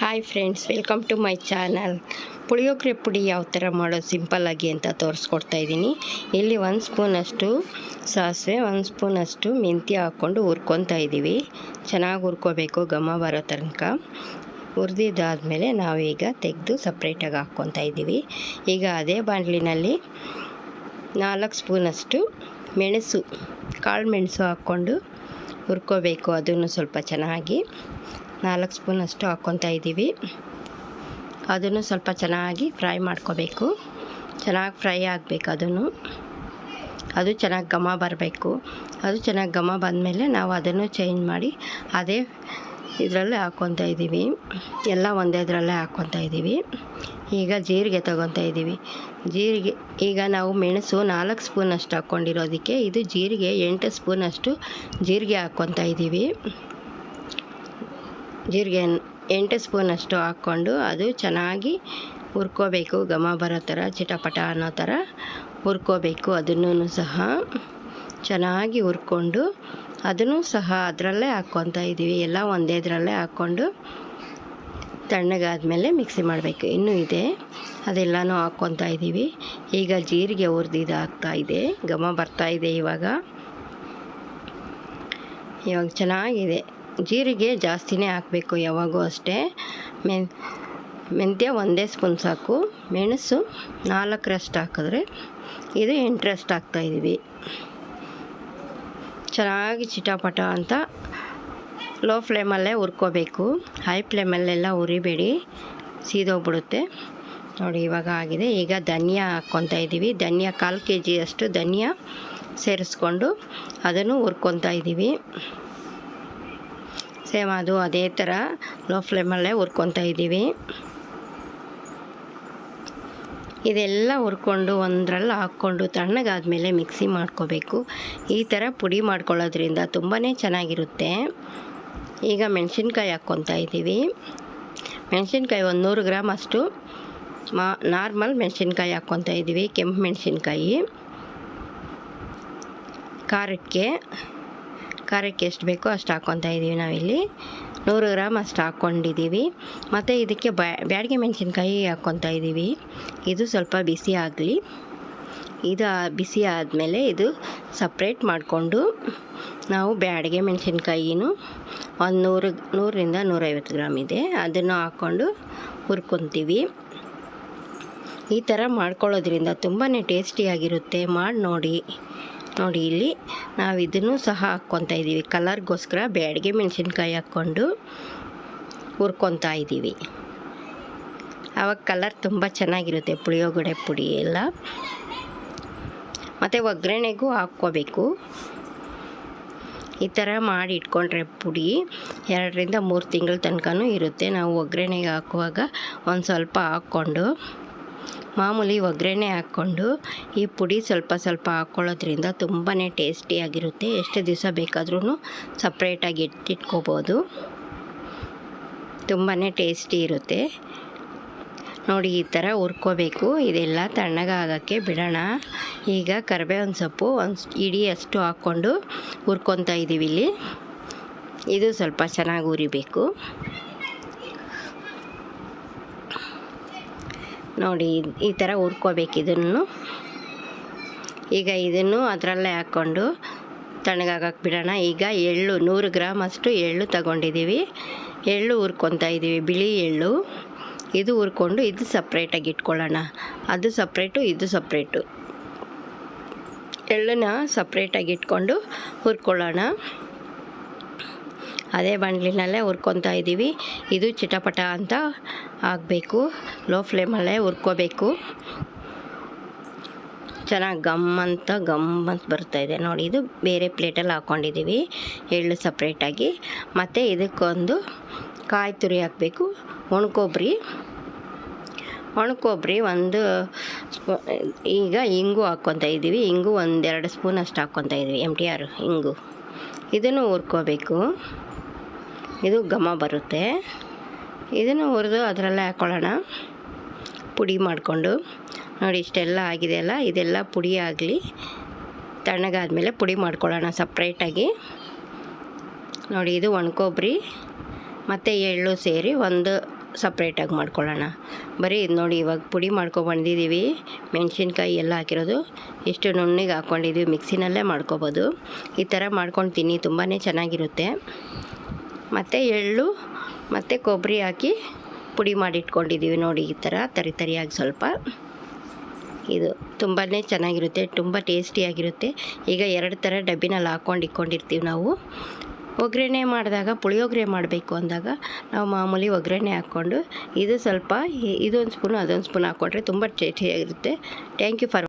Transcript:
Hi friends welcome to my channel puliyogare ಪುಡಿ ಯಾವ ಥರ ಮಾಡೋದು ಸಿಂಪಲ್ಲಾಗಿ ಅಂತ ತೋರಿಸ್ಕೊಡ್ತಾ ಇದ್ದೀನಿ. ಇಲ್ಲಿ ಒಂದು ಸ್ಪೂನಷ್ಟು ಸಾಸಿವೆ ಒಂದು ಸ್ಪೂನಷ್ಟು ಮೆಂತ್ಯ ಹಾಕ್ಕೊಂಡು ಹುರ್ಕೊತಾ ಇದ್ದೀವಿ. ಚೆನ್ನಾಗಿ ಹುರ್ಕೋಬೇಕು ಘಮ ಬರೋ ತನಕ. ಹುರಿದಿದ್ದಾದಮೇಲೆ ನಾವೀಗ ತೆಗೆದು ಸಪ್ರೇಟಾಗಿ ಹಾಕ್ಕೊತಾ ಇದ್ದೀವಿ. ಈಗ ಅದೇ ಬಾಣಲಿನಲ್ಲಿ ನಾಲ್ಕು ಸ್ಪೂನಷ್ಟು ಮೆಣಸು, ಕಾಳು ಮೆಣಸು ಹಾಕ್ಕೊಂಡು ಹುರ್ಕೋಬೇಕು. ಅದನ್ನು ಸ್ವಲ್ಪ ಚೆನ್ನಾಗಿ ನಾಲ್ಕು ಸ್ಪೂನಷ್ಟು ಹಾಕ್ಕೊತಾ ಇದ್ದೀವಿ. ಅದನ್ನು ಸ್ವಲ್ಪ ಚೆನ್ನಾಗಿ ಫ್ರೈ ಮಾಡ್ಕೋಬೇಕು. ಚೆನ್ನಾಗಿ ಫ್ರೈ ಆಗಬೇಕು ಅದನ್ನು. ಅದು ಚೆನ್ನಾಗಿ ಘಮ ಬರಬೇಕು. ಅದು ಚೆನ್ನಾಗಿ ಘಮ ಬಂದಮೇಲೆ ನಾವು ಅದನ್ನು ಚೇಂಜ್ ಮಾಡಿ ಅದೇ ಇದರಲ್ಲೇ ಹಾಕ್ಕೊತಾ ಇದ್ದೀವಿ. ಎಲ್ಲ ಒಂದೇ ಇದರಲ್ಲೇ ಹಾಕ್ಕೊತಾ ಇದ್ದೀವಿ. ಈಗ ಜೀರಿಗೆ ತೊಗೊತಾ ಇದ್ದೀವಿ. ಜೀರಿಗೆ, ಈಗ ನಾವು ಮೆಣಸು ನಾಲ್ಕು ಸ್ಪೂನಷ್ಟು ಹಾಕ್ಕೊಂಡಿರೋದಕ್ಕೆ ಇದು ಜೀರಿಗೆ ಎಂಟು ಸ್ಪೂನಷ್ಟು ಜೀರಿಗೆ ಹಾಕ್ಕೊತಾ ಇದ್ದೀವಿ. ಜೀರಿಗೆ ಎಂಟು ಸ್ಪೂನಷ್ಟು ಹಾಕ್ಕೊಂಡು ಅದು ಚೆನ್ನಾಗಿ ಹುರ್ಕೋಬೇಕು. ಘಮ ಬರೋ ಥರ, ಚಿಟಪಟ ಅನ್ನೋ ಥರ ಹುರ್ಕೋಬೇಕು. ಅದನ್ನು ಸಹ ಚೆನ್ನಾಗಿ ಹುರ್ಕೊಂಡು ಅದನ್ನು ಸಹ ಅದರಲ್ಲೇ ಹಾಕ್ಕೊತಾ ಇದ್ದೀವಿ. ಎಲ್ಲ ಒಂದೇ ಇದರಲ್ಲೇ ಹಾಕ್ಕೊಂಡು ತಣ್ಣಗಾದಮೇಲೆ ಮಿಕ್ಸಿ ಮಾಡಬೇಕು. ಇನ್ನೂ ಇದೆ. ಅದೆಲ್ಲನೂ ಹಾಕ್ಕೊತಾ ಇದ್ದೀವಿ. ಈಗ ಜೀರಿಗೆ ಹುರಿದಿದ್ದು ಆಗ್ತಾ ಇದೆ. ಘಮ ಬರ್ತಾ ಇದೆ ಇವಾಗ. ಇವಾಗ ಚೆನ್ನಾಗಿದೆ. ಜೀರಿಗೆ ಜಾಸ್ತಿನೇ ಹಾಕಬೇಕು ಯಾವಾಗೂ ಅಷ್ಟೇ. ಮೆನ್, ಮೆಂತ್ಯ ಒಂದೇ ಸ್ಪೂನ್ ಸಾಕು. ಮೆಣಸು ನಾಲ್ಕರಷ್ಟು ಹಾಕಿದ್ರೆ ಇದು ಎಂಟರಷ್ಟು ಹಾಕ್ತಾಯಿದ್ದೀವಿ ಚೆನ್ನಾಗಿ ಚಿಟಾಪಟ ಅಂತ ಲೋ ಫ್ಲೇಮಲ್ಲೇ ಹುರ್ಕೋಬೇಕು. ಹೈ ಫ್ಲೇಮಲ್ಲೆಲ್ಲ ಉರಿಬೇಡಿ ಸೀದೋಗ್ಬಿಡುತ್ತೆ. ನೋಡಿ ಇವಾಗ ಆಗಿದೆ. ಈಗ ಧನಿಯಾ ಹಾಕ್ಕೊತಾ ಇದ್ದೀವಿ. ಧನಿಯಾ ಕಾಲು ಕೆ ಜಿಯಷ್ಟು ಧನಿಯಾ ಸೇರಿಸ್ಕೊಂಡು ಅದನ್ನು ಹುರ್ಕೊತಾ ಇದ್ದೀವಿ. ಸೇಮ್ ಅದು ಅದೇ ಥರ ಲೋ ಫ್ಲೇಮಲ್ಲೇ ಹುರ್ಕೊತಾ ಇದ್ದೀವಿ. ಇದೆಲ್ಲ ಹುರ್ಕೊಂಡು ಒಂದರಲ್ಲಿ ಹಾಕ್ಕೊಂಡು ತಣ್ಣಗಾದ್ಮೇಲೆ ಮಿಕ್ಸಿ ಮಾಡ್ಕೋಬೇಕು. ಈ ಥರ ಪುಡಿ ಮಾಡ್ಕೊಳ್ಳೋದ್ರಿಂದ ತುಂಬಾ ಚೆನ್ನಾಗಿರುತ್ತೆ. ಈಗ ಮೆಣಸಿನ್ಕಾಯಿ ಹಾಕ್ಕೊತಾ ಇದ್ದೀವಿ. ಮೆಣಸಿನ್ಕಾಯಿ ಒಂದು ನೂರು ಗ್ರಾಮ್ ಅಷ್ಟು ಮಾ, ನಾರ್ಮಲ್ ಮೆಣಸಿನ್ಕಾಯಿ ಹಾಕ್ಕೊತಾ ಇದ್ದೀವಿ, ಕೆಂಪು ಮೆಣಸಿನ್ಕಾಯಿ. ಖಾರಕ್ಕೆ ಖಾರಕ್ಕೆ ಎಷ್ಟು ಬೇಕೋ ಅಷ್ಟು ಹಾಕ್ಕೊತಾ ಇದ್ದೀವಿ ನಾವಿಲ್ಲಿ. ನೂರು ಗ್ರಾಮ್ ಅಷ್ಟು ಹಾಕ್ಕೊಂಡಿದ್ದೀವಿ. ಮತ್ತು ಇದಕ್ಕೆ ಬ್ಯಾಡಿಗೆ ಮೆಣಸಿನ್ಕಾಯಿ ಹಾಕ್ಕೊತಾ ಇದ್ದೀವಿ. ಇದು ಸ್ವಲ್ಪ ಬಿಸಿ ಆಗಲಿ. ಇದು ಬಿಸಿ ಆದಮೇಲೆ ಇದು ಸಪ್ರೇಟ್ ಮಾಡಿಕೊಂಡು ನಾವು ಬ್ಯಾಡಿಗೆ ಮೆಣಸಿನ್ಕಾಯಿನೂ ಒಂದು ನೂರು, ನೂರರಿಂದ ನೂರೈವತ್ತು ಗ್ರಾಮ್ ಇದೆ. ಅದನ್ನು ಹಾಕ್ಕೊಂಡು ಹುರ್ಕೊತೀವಿ. ಈ ಥರ ಮಾಡ್ಕೊಳ್ಳೋದ್ರಿಂದ ತುಂಬಾ ಟೇಸ್ಟಿಯಾಗಿರುತ್ತೆ. ಮಾಡಿ ನೋಡಿ. ನೋಡಿ ಇಲ್ಲಿ ನಾವು ಇದನ್ನು ಸಹ ಹಾಕ್ಕೊತಾ ಇದ್ದೀವಿ ಕಲರ್ಗೋಸ್ಕರ ಬೇಡಿಗೆ ಮೆಣಸಿನ್ಕಾಯಿ ಹಾಕ್ಕೊಂಡು ಹುರ್ಕೊತಾ ಇದ್ದೀವಿ ಆವಾಗ ಕಲರ್ ತುಂಬ ಚೆನ್ನಾಗಿರುತ್ತೆ ಪುಳಿಯೋಗಡೆ ಪುಡಿ ಎಲ್ಲ. ಮತ್ತು ಒಗ್ಗರಣೆಗೂ ಹಾಕ್ಕೋಬೇಕು. ಈ ಥರ ಮಾಡಿ ಇಟ್ಕೊಂಡ್ರೆ ಪುಡಿ ಎರಡರಿಂದ ಮೂರು ತಿಂಗಳ ತನಕನೂ ಇರುತ್ತೆ. ನಾವು ಒಗ್ಗರಣೆಗೆ ಹಾಕುವಾಗ ಒಂದು ಸ್ವಲ್ಪ ಹಾಕ್ಕೊಂಡು ಮಾಮೂಲಿ ಒಗ್ಗರಣೆ ಹಾಕ್ಕೊಂಡು ಈ ಪುಡಿ ಸ್ವಲ್ಪ ಸ್ವಲ್ಪ ಹಾಕ್ಕೊಳ್ಳೋದ್ರಿಂದ ತುಂಬಾ ಟೇಸ್ಟಿಯಾಗಿರುತ್ತೆ ಎಷ್ಟು ದಿವಸ ಬೇಕಾದ್ರೂ ಸಪ್ರೇಟಾಗಿ ಇಟ್ಟಿಟ್ಕೋಬೋದು ತುಂಬಾ ಟೇಸ್ಟಿ ಇರುತ್ತೆ. ನೋಡಿ, ಈ ಥರ ಹುರ್ಕೋಬೇಕು. ಇದೆಲ್ಲ ತಣ್ಣಗಾಗೋಕ್ಕೆ ಬಿಡೋಣ. ಈಗ ಕರಿಬೇವಿನ ಸೊಪ್ಪು, ಒಂದು ಇಡೀ ಅಷ್ಟು ಹಾಕ್ಕೊಂಡು ಹುರ್ಕೊತಾ ಇದ್ದೀವಿ ಇಲ್ಲಿ. ಇದು ಸ್ವಲ್ಪ ಚೆನ್ನಾಗಿ ಹುರಿಬೇಕು. ನೋಡಿ, ಈ ಥರ ಹುರ್ಕೋಬೇಕು ಇದನ್ನು. ಈಗ ಇದನ್ನು ಅದರಲ್ಲೇ ಹಾಕ್ಕೊಂಡು ತಣ್ಣಗಾಗಕ್ಕೆ ಬಿಡೋಣ. ಈಗ ಎಳ್ಳು, ನೂರು ಗ್ರಾಮ್ ಅಷ್ಟು ಎಳ್ಳು ತಗೊಂಡಿದ್ದೀವಿ ಎಳ್ಳು ಹುರ್ಕೊತಾ ಇದ್ದೀವಿ ಬಿಳಿ ಎಳ್ಳು. ಇದು ಹುರ್ಕೊಂಡು ಇದು ಸಪ್ರೇಟಾಗಿ ಇಟ್ಕೊಳ್ಳೋಣ. ಅದು ಸಪ್ರೇಟು ಇದು ಸಪ್ರೇಟು ಎಳ್ಳನ್ನ ಸಪ್ರೇಟಾಗಿ ಇಟ್ಕೊಂಡು ಹುರ್ಕೊಳ್ಳೋಣ. ಅದೇ ಬಾಣಲಿನಲ್ಲೇ ಹುರ್ಕೊತಾ ಇದ್ದೀವಿ. ಇದು ಚಿಟಪಟ ಅಂತ ಆಗಬೇಕು. ಲೋ ಫ್ಲೇಮಲ್ಲೇ ಹುರ್ಕೋಬೇಕು. ಚೆನ್ನಾಗಿ ಗಮ್ ಅಂತ ಗಮ್ ಅಂತ ಇದೆ. ನೋಡಿ, ಇದು ಬೇರೆ ಪ್ಲೇಟಲ್ಲಿ ಹಾಕ್ಕೊಂಡಿದ್ದೀವಿ ಎಳ್ಳು ಸಪ್ರೇಟಾಗಿ ಮತ್ತು ಇದಕ್ಕೊಂದು ಕಾಯಿ ತುರಿ ಹಾಕಬೇಕು. ಒಣಕೊಬ್ಬರಿ. ಒಣಕೊಬ್ಬರಿ ಒಂದು ಸ್ಪೂ, ಈಗ ಇಂಗು ಹಾಕ್ಕೊತಾ ಇದ್ದೀವಿ. ಇಂಗು ಒಂದೆರಡು ಸ್ಪೂನ್ ಅಷ್ಟು ಹಾಕ್ಕೊತಾ ಇದ್ದೀವಿ. ಎಂ ಟಿ ಆರ್ ಇಂಗು. ಇದನ್ನು ಹುರ್ಕೋಬೇಕು. ಇದು ಘಮ ಬರುತ್ತೆ. ಇದನ್ನು ಹುರಿದು ಅದರಲ್ಲೇ ಹಾಕ್ಕೊಳ್ಳೋಣ ಪುಡಿ ಮಾಡಿಕೊಂಡು. ನೋಡಿ ಇಷ್ಟೆಲ್ಲ ಆಗಿದೆಯಲ್ಲ ಇದೆಲ್ಲ ಪುಡಿ ಆಗಲಿ. ತಣ್ಣಗಾದಮೇಲೆ ಪುಡಿ ಮಾಡ್ಕೊಳ್ಳೋಣ ಸಪ್ರೇಟಾಗಿ. ನೋಡಿ ಇದು ಒಣಕೊಬ್ಬರಿ ಮತ್ತು ಎಳ್ಳು ಸೇರಿ ಒಂದು ಸಪ್ರೇಟಾಗಿ ಮಾಡ್ಕೊಳ್ಳೋಣ. ಬರೀ ಇದು ನೋಡಿ ಇವಾಗ ಪುಡಿ ಮಾಡ್ಕೊಬಂದಿದ್ದೀವಿ ಮೆಣಸಿನ್ಕಾಯಿ ಎಲ್ಲ ಹಾಕಿರೋದು. ಎಷ್ಟು ನುಣ್ಣಿಗೆ ಹಾಕ್ಕೊಂಡಿದ್ದೀವಿ ಮಿಕ್ಸಿನಲ್ಲೇ ಮಾಡ್ಕೊಬೋದು. ಈ ಥರ ಮಾಡ್ಕೊಂಡು ತಿನ್ನಿ ತುಂಬಾ ಚೆನ್ನಾಗಿರುತ್ತೆ. ಮತ್ತು ಎಳ್ಳು, ಮತ್ತು ಕೊಬ್ಬರಿ ಹಾಕಿ ಪುಡಿ ಮಾಡಿ ಇಟ್ಕೊಂಡಿದ್ದೀವಿ ನೋಡಿ ಈ ಥರ, ತರಿ ತರಿಯಾಗಿ ಸ್ವಲ್ಪ. ಇದು ತುಂಬಾ ಚೆನ್ನಾಗಿರುತ್ತೆ, ತುಂಬ ಟೇಸ್ಟಿಯಾಗಿರುತ್ತೆ ಈಗ ಎರಡು ಥರ ಡಬ್ಬಿನಲ್ಲಿ ಹಾಕ್ಕೊಂಡು ಇಟ್ಕೊಂಡಿರ್ತೀವಿ ನಾವು. ಒಗ್ಗರಣೆ ಮಾಡಿದಾಗ, ಪುಳಿಯೋಗರೆ ಮಾಡಬೇಕು ಅಂದಾಗ ನಾವು ಮಾಮೂಲಿ ಒಗ್ಗರಣೆ ಹಾಕ್ಕೊಂಡು, ಇದು ಸ್ವಲ್ಪ, ಇದೊಂದು ಸ್ಪೂನು ಅದೊಂದು ಸ್ಪೂನ್ ಹಾಕ್ಕೊಂಡ್ರೆ ತುಂಬ ಟೇಸ್ಟಿಯಾಗಿರುತ್ತೆ ಥ್ಯಾಂಕ್ ಯು ಫಾರ್